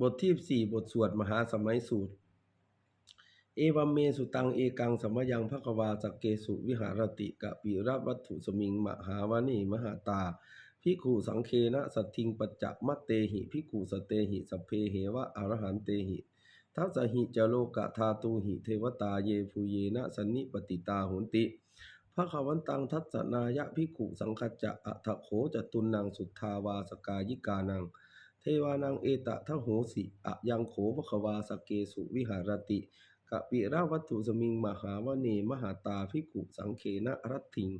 บทที่สี่บทสวดมหาสมัยสูตร เอวัมเมสุตังเอกังสมยังภควาสักเกสุวิหารติกะปิรวัตถุสมิงมหาวานีมหาตาพิขุสังเคนะสัตทิงปัจจมัตเตหิพิขุสเตหิสเพเหวะอรหันเตหิทัสหิจโลกะธาตูหิเทวตาเยภูเยนะสันนิปติตาหุนติภะคะวันตังทัสสนายะพิขุสังคจะอัฏฐโขจตุนนังสุทธาวาสกายิกานัง เทวานังเอตะทะโหสิอะยังโขภควาสกเกสุวิหารติกะปิราวัตถุสมิงมหาวเนมหาตาภิกขุสังเคนะรัตถิง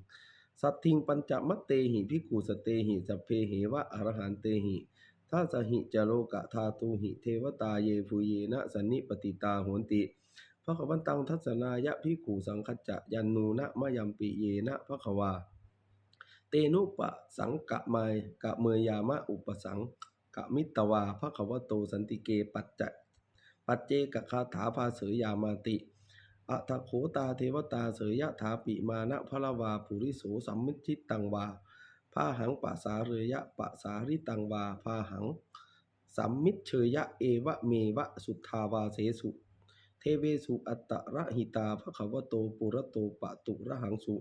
สัตถิงปัญจมัตเตหิภิกขุสเตหิสัพเพเหวะอรหันเตหิทัสหิจโลกะธาตูหิเทวตาเยภูเยนะสันนิปติตาโหนติพระขวันตังทัศนายะภิกขุสังคัจจะยันนูนะมะยัมปิเยนะพระควา เตนุปะสังกะมายกะเมยามะอุปสัง กะมิตวาภควโตสันติเกปัจจปัจเจกคาถาภาเสยามาติอัตโขตาเทวตาเสยยะถาปิมานะพระวาปุริโสสัมมิชิตังวาพาหังปะสาเรยะปะสาริตังวาพาหังสัมมิเชยะเอวะเมวะสุทธาวาเสสุ เทเวสุอัตตระหิตาภควโตปุระโตปะตุระหังสุ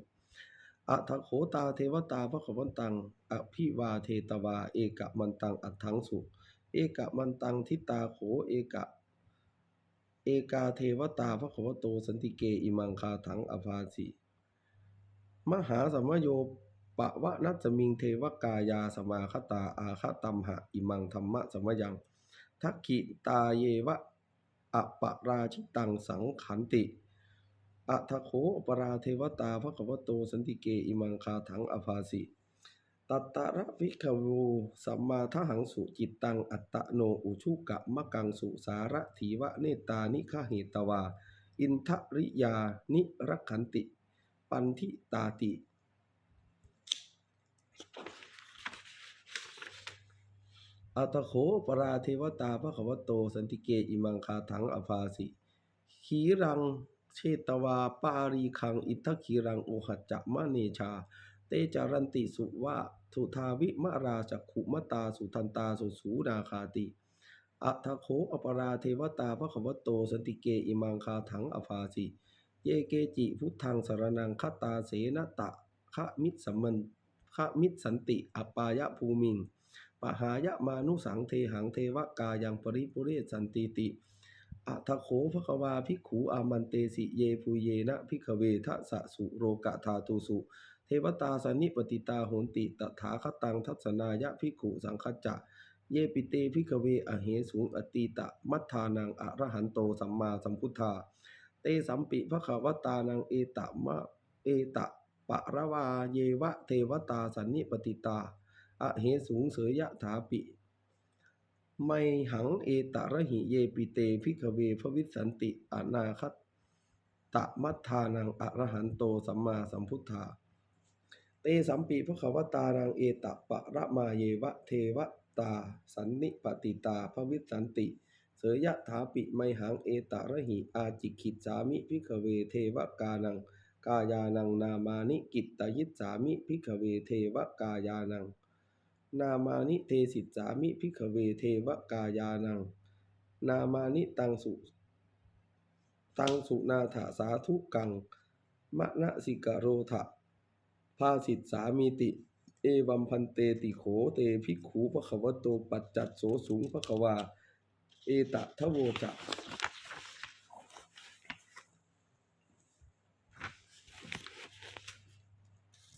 อัทโขตาเทวตาพระขวันตังอภิวาเทตวา เอกะมันตังอัตถังสุ เอกะมันตังทิตาโขเอกะ เอกาเทวตาพระขวโตสันติเกอิมังคาถังอภาสิมหาสมโยปะวะนัสมิงเทวกายาสมาคตาอาคตัมหะอิมังธรรมะสมยัง ทักขิตาเยวะอะปะราชิตังสังขันติ อัทโขอปราเทวตาพระกวโตสันติเกอิมังคาถังอภาสิตัตตะระวิขวูสัมมาทหังสุจิตตังอัตตะโนอุชุกะมะกังสุสาระถีวะเนตานิฆเหตวา อินทริยานิรักขันติ ปันทิตาติ อัตโขปราเทวตาพระขวโตสันติเกอิมังคาถังอภาสิขีรัง เชตวาปารีคัง อิทธขีรังโอหัจจะมะเนชา เตจารันติสุวะทุทาวิมะราจักขุมตาสุทันตาสุสูนาคาติอัทโขอปราเทวตาพระขวโตสันติเกอิมังคาถังอภาสิ เยเกจิพุทธังสารนังคตาเสนตะคะมิตสัมมันคะมิตสันติอปายะภูมิงปหายะมานุสังเทหังเทวกายังปริปุเรสันติติ อัทโขภควาภิกขูอามันเตสิเยภูเยนะภิกขเวทะสะสุโรกะธาตุสุ เทวตาสนิปติตาโหนติตถาคตังทัศนายะภิกขุสังคจะ เยปิเตภิกขเวอเหสูงอตีตะมัทธานังอรหันโตสัมมาสัมพุทธา เตสัมปิภควตานังเอตะมะเอตะปะระวาเยวะเทวตาสันนิปติตา อเหสูงเสยยะถาปิ ไมหังเอตระหิเยปิเตพิกเวพวิสันติอนาคตตะมัทธานังอรหันโตสัมมาสัมพุทธา เตสัมปีพระขวตานังเอตะปะระมาเยวะเทวตา สันนิปติตาพวิสันติ เสยยะถาปิไมหังเอตระหิอาจิกิจสามิพิกเวเทวกานังกายานังนามานิกิตตยิสสามิพิกเวเทวกายานัง นามานิเทสิสามิพิกเวเทวกายานัง นามานิตังสุตังสุนาถาสาธุกัง มะนะสิกโรทะภาสิตสามีติ เอวัมพันเตติโขเตภิกขูปะขวโตปัจจัดโสสูงปะขวา เอตะทะโวจะ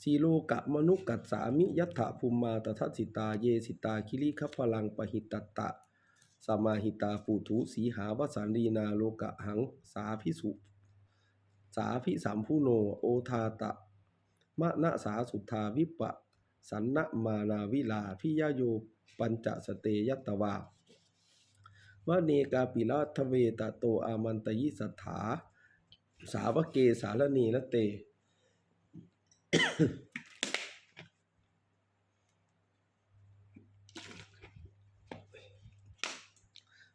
สีโลกะมนุกัสสามิยัตถะภูมมาตทัสิตาเยสิตาคิริคัพลังปหิตตตะสมาหิตาปุถุสีหาวสันลีนาโลกะหังสาพิสุสาพิสัมพุโนโอทาตะมะนะสาสุทธาวิปะ สันนะมานาวิลาพิยโยปัญจสเตยัตวาวะเนกาปิลาทเวตโตอามันตยิสัทธา สาวกเกสารณีละเต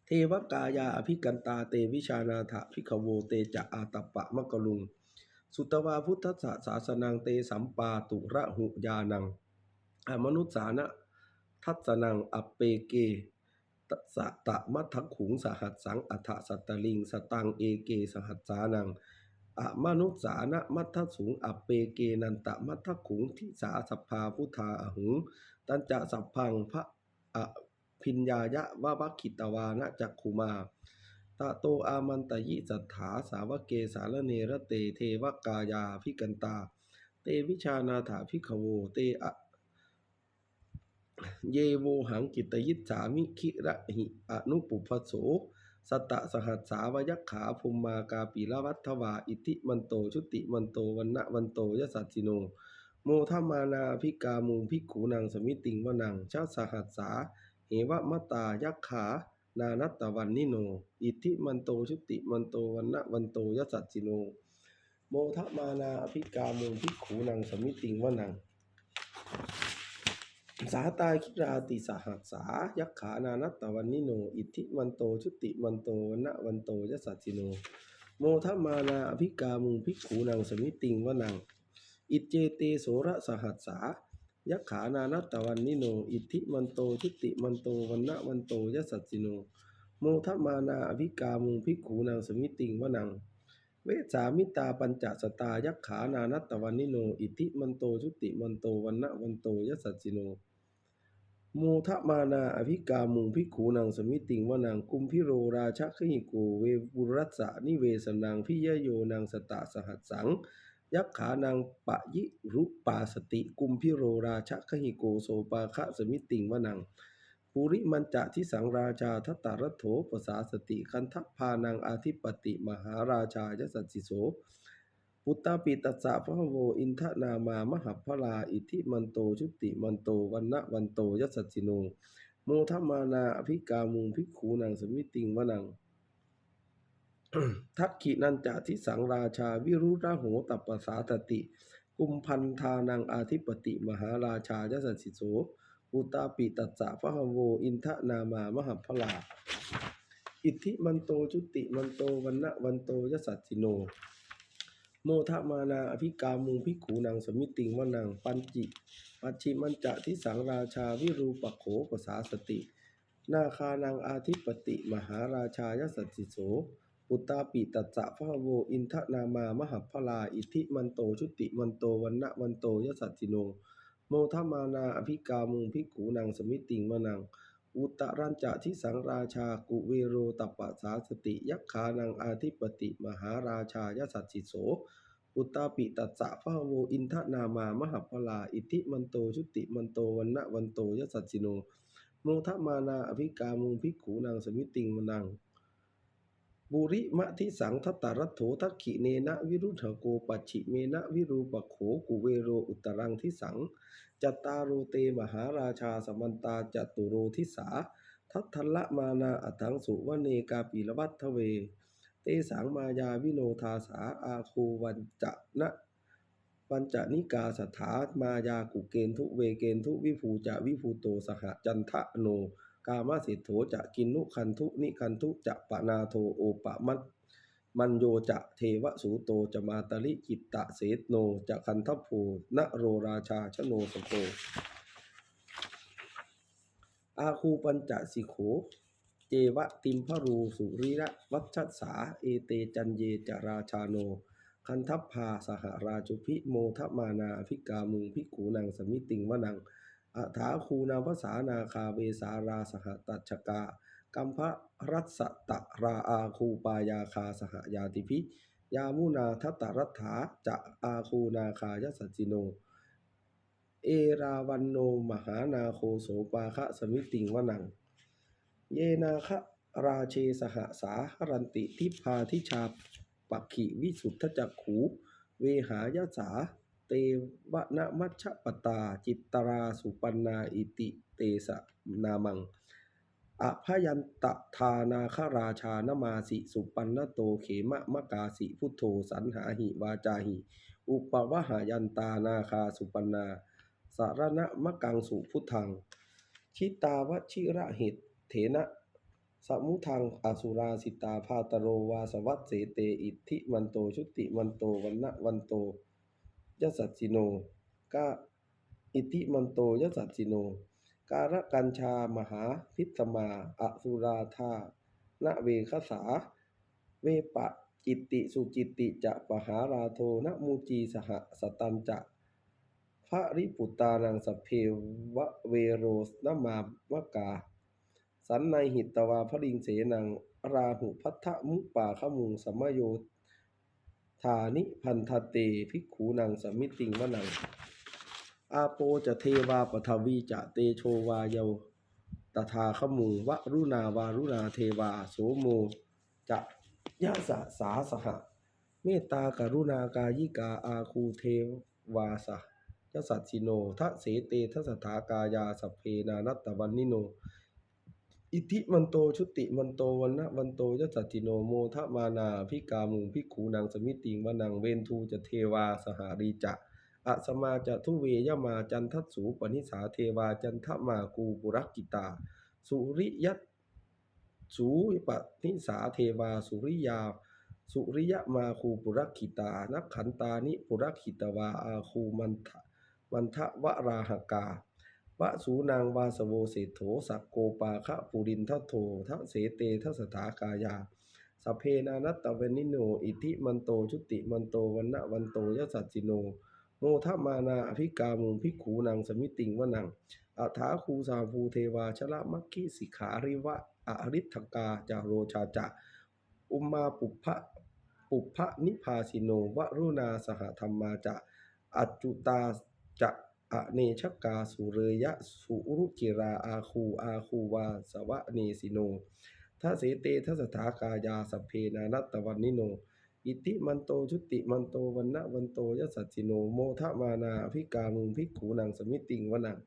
เทวกายาอภิกันตาเตวิชานาถะพิขโวเตจะอาตปะมะกลุง สุตวาพุทธะศาสนังเตสัมปาตุระหุยานังอมนุษสานะทัศนังอเปเกตสะตะมัทขุงสหัสสังอัฏฐสัตตลิง สตังเอเกสหัสสานัง อมนุสสานะมัทธสูงอเปเกนันตะมัทธขุงทิสาสัพพาพุทธาอหุง ตันจะสัพพังพระอภิญญายะวะวัคคิตวานะจักขุมาตะโตอามันตยิสัทธาสาวเกสารเนระเตเทวกายาพิกันตา เตวิชานาถาพิขโวเตอะเยโวหังกิตยิจฉามิคิระหิอนุปุพโส สตตะสหัสสาวยักขาภูมมากาปีละวัฏวาอิติมันโตชุติมันโตวันนะวันโตยสัสสิโน โมทมานาภิกามุงภิกขูนางสมิติงวนังชาสหัสสาเหวะมตายักขานานัตตวันนิโน อิทิมันโตชุติมันโตวันนะวันโตยสัสสิโน โมทมานาอภิกามุงภิกขูนางสมิติงวนัง สาตาคิราติสหัสสา ยักขานานัตตวันนิโน อิทธิมันโตชุติมันโตวันนะวันโตยสัสสิโน โมทมานาอภิกามุงภิกขูนังสมิติงวนัง อิจเจเตโสระสหัสสา ยักขานานัตตวันนิโน อิทธิมันโตชุติมันโตวันนะวันโตยสัสสิโน โมทมานาอภิกามุงภิกขูนังสมิติงวนัง เวสามิตาปัญจสตายักขานานัตตวันนิโน อิทธิมันโตชุติมันโตวันนะวันโตยสัสสิโน มทะมานาอภิกามุงภิกขูนังสมิติงวานังกุมพิโรราชคหิโกเวบุรัสสะนิเวสนังพิยโยนังสตะสหัสสัง ยักขานังปะยิรุปาสติ กุมพิโรราชคหิโกโสปาคะสมิติงวานังปุริมันจะทิสังราชาทัตตารโถปสาสติคันทพานังอาทิปติมหาราชายสัสสิโส ปุตตาปิตัสสะพระโวอินทนามามหัพพลาอิทิมันโตชุติมันโตวันนะวันโตยัสสสิโนโมทมมานาอภิกามุงภิกขูนังสมิติงวนัง ทักขินันจะทิสังราชาวิรุระโหตัปปสาตติ กุมพันธานังอาทิปติมหาราชายสัสสิโสปุตตาปิตัสสะพระโวอินทนามามหัพลาอิทิมันโตชุติมันโตวันนะวันโตยสัสสิโน โมทะมานาอภิกามุงภิขูนังสมิติงวนังปัญจิปัจฉิมันจะทิสังราชาวิรูปโขปสาสติ นาคานังอาทิปติ มหาราชายสัสสิโสปุตตาปิตัสสะพะโวอินทนามามหัพลาอิทิมันโตชุติมันโตวันนะวันโตยสัสสิโน โมทมานาอภิกามุงภิขูนังสมิติงวนัง อุตตรัญจะทิสังราชากุเวโรตปะสาสติ ยักขานังอาทิปติ มหาราชายสัสสิโส อุตตาปิตัสสะพะโวอินทนามามหพลา อิทิมันโตชุติมันโตวันนะวันโตยสัสสิโนโมทมานาอภิกามุงภิกขูนางสมิติงมนังบุริมะทิสังทัตตารัตโถทักขิเนนะวิรุธโกปัจฉิเมนะวิรูปโขกุเวโรอุตตรังทิสัง จัตตาโรเตมหาราชาสมันตาจตุโรทิสา ทัทละมานาอัถังสุวเนกาปีละวัตเว เตสังมายาวิโนทาสาอาคูวันจะนะปัญจนิกาสถามายากุเกณทุเวเกณทุวิภูจะวิภูโตสหจันทะโน กามาสิทโธจะกินนุคันทุนิคันทุจะปะนาโทโอปะมัต มันโยจะเทวสูโตจะมาตลิจิตตะเสตโนจะคันทภูนโรราชาชโนสโกอาคูปัญจสิโข เจวะติมพรูสุริระวัชสาเอเตจันเยจราชาโน คันทัพพาสหราชุพิโมทมานาภิกามุงภิกขูนังสมิติงวนังอัฐาคูนาภาษานาคาเวสาราสหตัชกา กัมพะรัสตะราอาคูปายาคาสหยาติพิ ยามุนาทัตรัฐาจะอาคูนาคายสัจิโน เอราวันโนมหานาโคโสปาคะสมิติงวนัง เยนาคะราเชสหสาหรันติทิพาทิชาปักขิวิสุทธจักขูเวหายสาเตวะนะมัชปตาจิตตราสุปันนาอิติเตสะนามัง อภยันตทานาคราชานมาสิสุปันนโตเขมะมะกาสิพุทโธสันหาหิวาจาหิ อุปวหายันตานาคาสุปันนา สารณะมะกังสุพุทธัง ชิตาวชิระเหตเถนะสมุทังอสุราสิตาพาตโรวาสวัตเสเตอิทธิมันโตชุติมันโตวันนะวันโตยสัจจิโนกะอิทธิมันโตยสัจจิโน การกัญชามหาพิสมาอสุราธาณเวคสา เวปะจิตติสุจิตติจะปหาราโทนมูจีสหสตันจะพระริปุตานังสเพวะเวโรสนมามกา สันในหิตตวาพริงเสนังราหุพัทธมุปาขมุงสมโยธานิพันธเตภิกขูนังสมิติงวนัง อาโปจะเทวาปทวีจะเตโชวาเยวตถาขมุงวรุณาวารุณาเทวาโสโมจะยะสะสาสหะ เมตตากรุณากายิกาอาคูเทวาสะยะสัตสิโนทะเสเตทะสถากายาสัพเพนานัตตวันนิโน อิทิมันโตชุติมันโตวันนะวันโตยะสัจจิโนโมทะมานาพิกามุงพิกขูนางสมิติงวนังเวนทูจะเทวาสหารีจะ อะสมาจะทุเวยมาจันทัสูปนิสาเทวาจันทมากูปุรักกิตา สุริยสูปนิสาเทวาสุริยา สุริยมาคูปุรักขิตา นักขันตานิปุรักขิตวาอาคูมันทะมันทะวราหกาวะสูนางวาสโวเศโถสักโกปาคะปุรินทโททะเสเตทะสถากายาสเพนานัตตเวนิโน อิทิมันโตชุติมันโตวันนะวันโตยสัจจิโน โมทมานาอภิกามุงภิกขูนางสมิติงวนังอัฐาคูสาภูเทวาชละมัคคิสิขาริวะอริทกาจาโรชาจะ อุมมาปุพะปุพะนิพาสิโนวรุณาสหธรรมาจะอัจจุตาจะอเนชกาสุเรยะสุรุจิราอาคูอาคูวาสวะเนสิโนทัเสเตทัสถากายาสเพนานัตตวันนิโน อิติมันโตชุติมันโตวันนะวันโตยสัจจิโนโมทะมานาอภิกามุงภิกขูนางสมิติงวนัง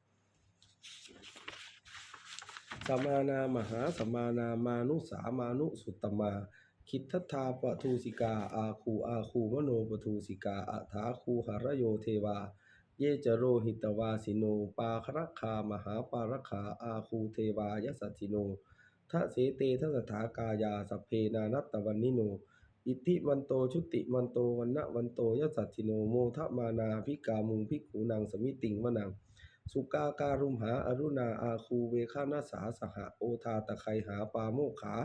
สมานามหาสมานามานุสามานุสุตตมา คิทธทาปทูสิกา อาคูอาคูมโนปทูสิกาอัฐาคูหรโยเทวา เยจโรหิตวาสิโน ปาครคามหาปารคาอาคูเทวายสัจจิโนทะเสเตทะสถากายาสัเพนานัตตวันนิโน อิทธิมันโตชุติมันโตวันนะวันโตยสัจจิโนโมทะมานาภิกามุงภิกขูนางสมิติงวนัง สุกาการุมหาอรุณาอาคูเวคานาสาสหโอทาตะไคหาปาโมขา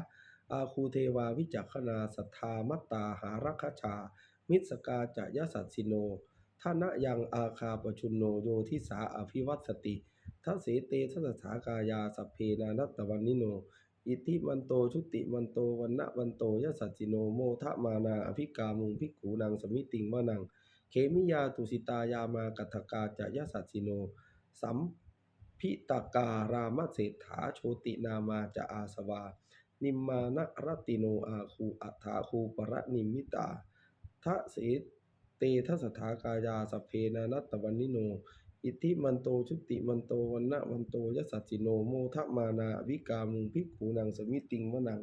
อาคูเทวาวิจักขนาสัทธามัตตาหารักชา มิสกาจะยสัตสิโนท่านะยังอาคาปชุนโนโยทิสาอภิวัตสติทัศเสเตทัสถากายาสัพเพนานัตตวันนิโน อิทธิมันโตชุติมันโตวันนะวันโตยสัจจิโนโมทะมานาอภิกามุงภิกขูนางสมิติงวนังเขมิยาตุสิตายามากัตถกาจะยสัจจิโน สัมพิตาการามเศรษฐาโชตินามาจะอาสวา นิมมานรติโนอาคูอัฏฐาคูปรนิมิตาทะเสเตทัสถากายาสเพนานัตตวันนิโน อิทธิมันโตชุติมันโตวันนะวันโตยสัจจิโนโมทมานาวิกามุงภิกขูนางสมิติงวนัง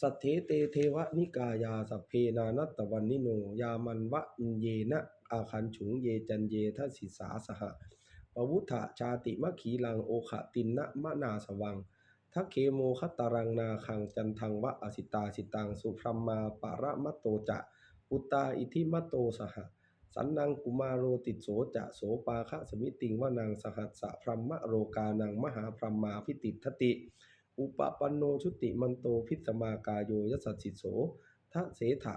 สัทเทเตเทวะนิกายาสัพเพนานัตตวันนิโน ยามันวะอินเยนะอาคันฉุงเยจันเยทัสิสาสหะปวุฒะชาติมะขีลังโอขะตินนะมะนาสวังทักเคโมคตารังนาคังจันทังวะอสิตาสิตังสุพรมมาปะระมะโตจะ อุตตาอิทิมะโตสหะ สันนังกุมารโรติโสจะโสปาคะสมิติงวานางสหัสสะพรัมะโรกานังมหาพรัมมาพิติทติ อุปปันโนชุติมันโตพิสมากายโยยสัสสิโสทะเสถะ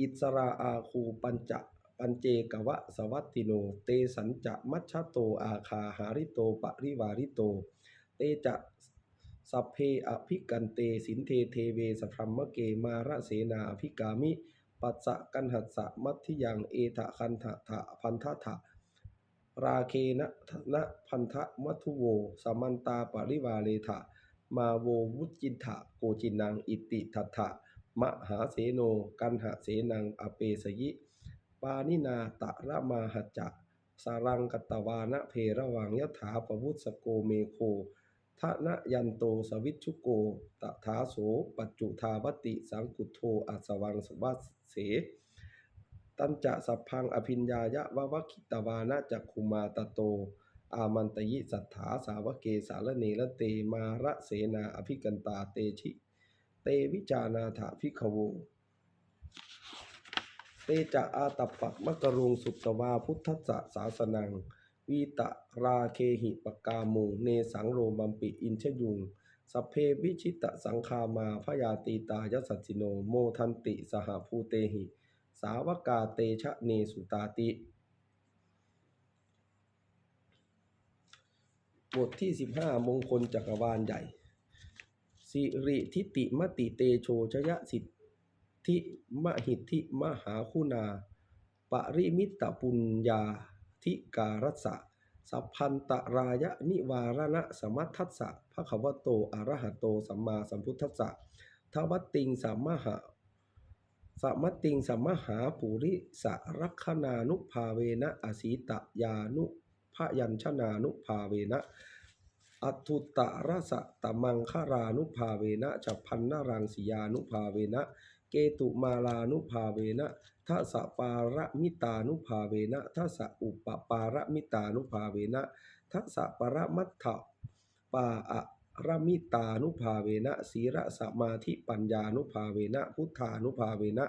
อิสราอาคูปัญจะปัญเจกวะสวัตติโน เตสัญจะมัชชะโตอาคาหาริโตปริวาริโต เตจะสัพเพอภิกันเตสินเทเทเวสพรมเกมาระเสนาอภิกามิ ปัสสะกันหัสสะมัทธิยังเอทะคันทะทะพันทะทะราเคนะนะพันธะมัทุโวสมันตาปริวาเลทะมาโววุจินทะโกจินังอิติทัตถะมหาเสโน กันหะเสนังอเปสยิ ปานินาตะระมาหจจะสารังกตตวานะเพระวังยถาปวุสโกเมโค ทะนะยันโตสวิชชุโก ตถาโส ปัจจุทาวติ สังกุโทอัสวังสวัสเส ตันจะสัพพังอภิญญายะวะวะคิตวานะจักขุมาตโต อามันตยิสัทธาสาวเกสารเนรเตมาระเสนาอภิกันตาเตชิ เตวิจานาถาภิกขโวเตจะอาตัปปะมะกรุงสุตตวาพุทธะสาสนัง วีตราเคหิปกามุง เนสังโรมัมปิอินชยุงสัพเพวิชิตะสังคามาพยาตีตายสัจจิโน โมทันติสหภูเตหิ สาวกาเตชะเนสุตาติ บทที่ 15 มงคลจักรวาลใหญ่ สิริทิติมติเตโชชยสิทธิมหิทธิมหาคุณา ปริมิตตปุญญา ธิการสสะสัพพันตรายะนิวารณะสมัทธัสสะภะคะวะโตอรหะโตสัมมาสัมพุทธัสสะทวัตติงสัมมหาสัมมติงสัมมหาปุริสรักนานุภาเวนะอสีตยานุพยัญชนานุภาเวนะอัตุตะรสะตะมังคารานุภาเวนะจัพพันนารังสียานุภาเวนะ เกตุมาลานุภาเวนะทัสะปาระมิตานุภาเวนะทัสะอุปปาระมิตานุภาเวนะทัสะปรมัตถะปาอะระมิตานุภาเวนะสีระสมาธิปัญญานุภาเวนะพุทธานุภาเวนะ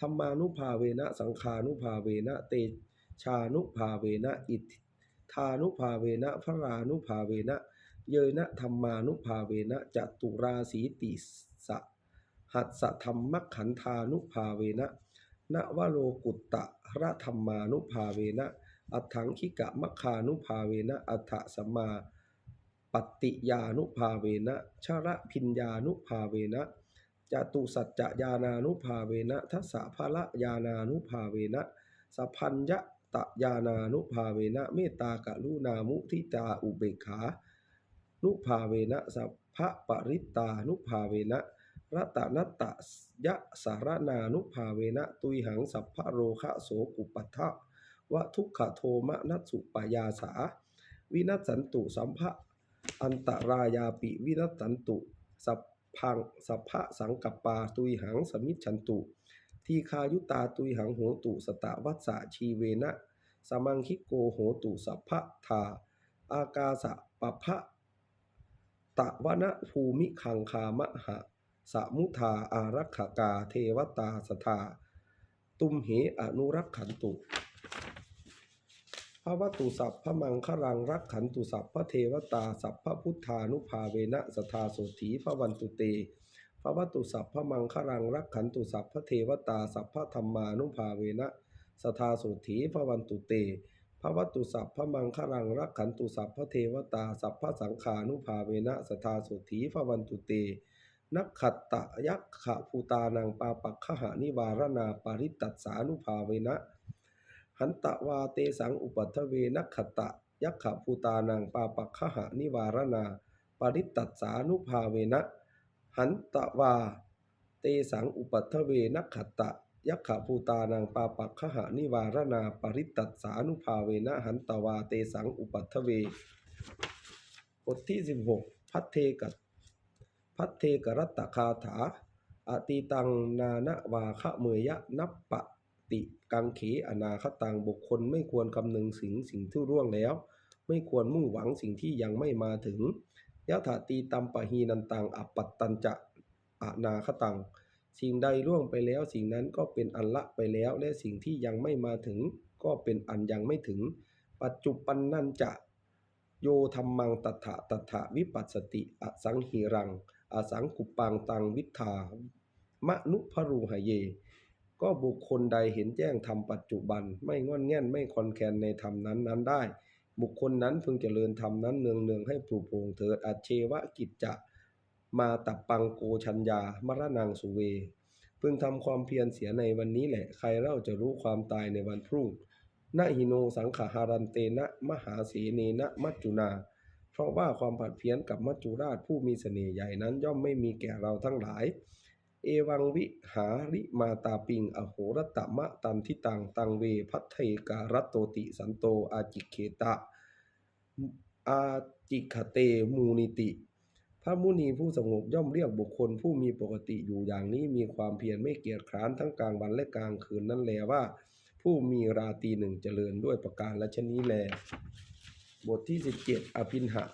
ธรรมานุภาเวนะสังขานุภาเวนะเตชานุภาเวนะอิทธานุภาเวนะพระรานุภาเวนะเยนะธรรมานุภาเวนะจตุราสีติส หัสสธรรมขันธานุภาเวนะนวโรกุตตะระธรรมานุภาเวนะ อัฏฐังคิกะมัคานุภาเวนะ อัฏฐสัมมาปฏิยานุภาเวนะชระพิญญานุภาเวนะจตุสัจจญานานุภาเวนะทัสสะภละญานานุภาเวนะสัพพัญญะตะญานานุภาเวนะ เมตตากรุณามุทิตาอุเบกขา นุภาเวนะสัพพะปริตานุภาเวนะ รัตนัตตยะสารนานุภาเวนะตุยหังสัพพะโรคะโสกุปัฏฐะวะทุกขโทมะนัสสุปยาสา วินัสสันตุสัมภะอันตรายาปิวินัสสันตุสัพพังสัพพะสังกัปปาตุยหังสมิจฉันตุ ทีคายุตาตุยหังโหตุสตะวัสสะชีเวนะสมังคิโกโหตุสัพพะทา อากาสะปะพะตะวนะภูมิคังคามะหะ สมุทาอารักขกาเทวตาสทา ตุมเหอนุรักขันตุพระวัตุสัพพะมังครังรักขันตุสัพพะเทวตาสัพพะพุทธานุภาเวนะสทาโสถีพระวันตุเตพระวัตุสัพพะมังครังรักขันตุสัพพะเทวตาสัพพะธรรมานุภาเวนะสทาโสถีพระวันตุเตพระวัตุสัพพะมังคลังรักขันตุสัพพะเทวตาสัพพะสังขานุภาเวนะสทาสุถีพระวันตุเต นักขัตตะยักขะภูตานังปาปักขหานิวารนาปาริตัสสานุภาเวนะ หันตะวาเตสังอุปัทเวนักขัตตะยักขะภูตานังปาปักขหานิวารนาปาริตัสสานุภาเวนะ หันตะวาเตสังอุปัทเวนักขัตตะยักขะภูตานังปาปักขหานิวารนาปาริตัสสานุภาเวนะ หันตวาเตสังอุปัทเวบทที่ 16 พัทเทกัต พัทเทกรัตตคาถาอติตังนานะวาคะเมยะนับปะติกังเขอนาคตังบุคคลไม่ควรคำนึงสิ่งสิ่งที่ร่วงแล้ว ไม่ควรมุ่งหวังสิ่งที่ยังไม่มาถึงยะถาตีตัมปะหีนันตังอปัตตัญจะอนาคตัง สิ่งใดล่วงไปแล้วสิ่งนั้นก็เป็นอันละไปแล้ว และสิ่งที่ยังไม่มาถึง ก็เป็นอันยังไม่ถึง ปัจจุปันนันจะโยธรรมังตัถะตัถะวิปัสสติอสังหิรัง อสังกุปังตังวิทามะนุพรูหเย ก็บุคคลใดเห็นแจ้งธรรมปัจจุบัน ไม่งอนแง่นไม่คอนแคนในธรรมนั้นนั้นได้ บุคคลนั้นพึงเจริญธรรมนั้นเนืองเนืองให้ปลูกโปรงเถิดอัจเชวะกิจจะมาตับปังโกชัญญามรณังสุเว พึงทำความเพียรเสียในวันนี้แหละ ใครเล่าจะรู้ความตายในวันพรุ่ง นะหิโนสังขหารันเตนะ มหาเสเนนะมัจจุนา ราะว่าความผัดเพี้ยนกับมัจจุราชผู้มีเสน่ห์ใหญ่นั้นย่อมไม่มีแก่เราทั้งหลาย เอวังวิหาริมาตาปิง อโหรตตมะตันทิตัง ตังเวพัทเทการัตโตติสันโตอาจิเคตะ อาจิคเตมูนิติ พระมุนีผู้สงบย่อมเรียกบุคคลผู้มีปกติอยู่อย่างนี้มีความเพียรไม่เกียจคร้านทั้งกลางวันและกลางคืนนั่นแลว่า ผู้มีราตีหนึ่งเจริญด้วยประการและชนี้แล บทที่17อภินหะ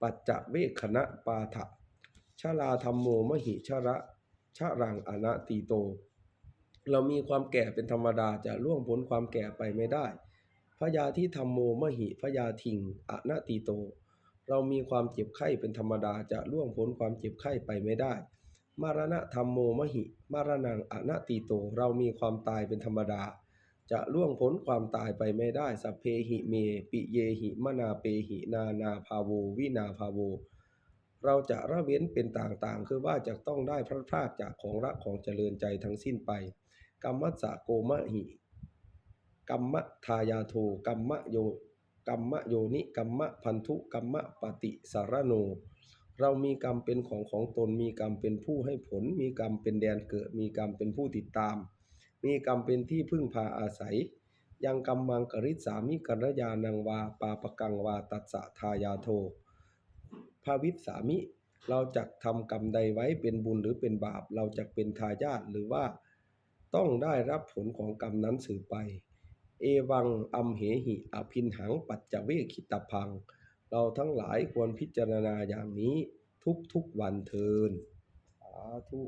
ปัจจะเวคขณะปาถะชาลาธรรมโมมหิชระชะรังอนะตีโต เรามีความแก่เป็นธรรมดาจะล่วงพ้นความแก่ไปไม่ได้พยาธิธรรมโมมหิพยาทิงอนาติโต เรามีความเจ็บไข้เป็นธรรมดาจะล่วงพ้นความเจ็บไข้ไปไม่ได้ มารณะธรรมโมมหิ มารณังอนาติโต เรามีความตายเป็นธรรมดา จะล่วงพ้นความตายไปไม่ได้สัพเพหิเม ปิเยหิมนาเปหินานาภาโววินาภาโว เราจะละเว้นเป็นต่างๆ คือว่าจะต้องได้พระพรากจากของรักของเจริญใจทั้งสิ้นไป กรรมัสะโกมะหิกรรมทายาโทกรรมโยกรรมโยนิกรรมพันธุกรรมปฏิสารโน เรามีกรรมเป็นของของตนมีกรรมเป็นผู้ให้ผล มีกรรมเป็นแดนเกิด มีกรรมเป็นผู้ติดตาม มีกรรมเป็นที่พึ่งพาอาศัย ยังกรรมังกริสามิกัรยานังวาปาปกังวาตัสสะทายาโทภาวิสสามิ เราจะทำกรรมใดไว้เป็นบุญหรือเป็นบาป เราจะเป็นทายาทหรือว่าต้องได้รับผลของกรรมนั้นสืบไป เอวังอัมเหหิอภินหังปัจจเวคิตพัง เราทั้งหลายควรพิจารณาอย่างนี้ทุกๆวันเทินสาธุ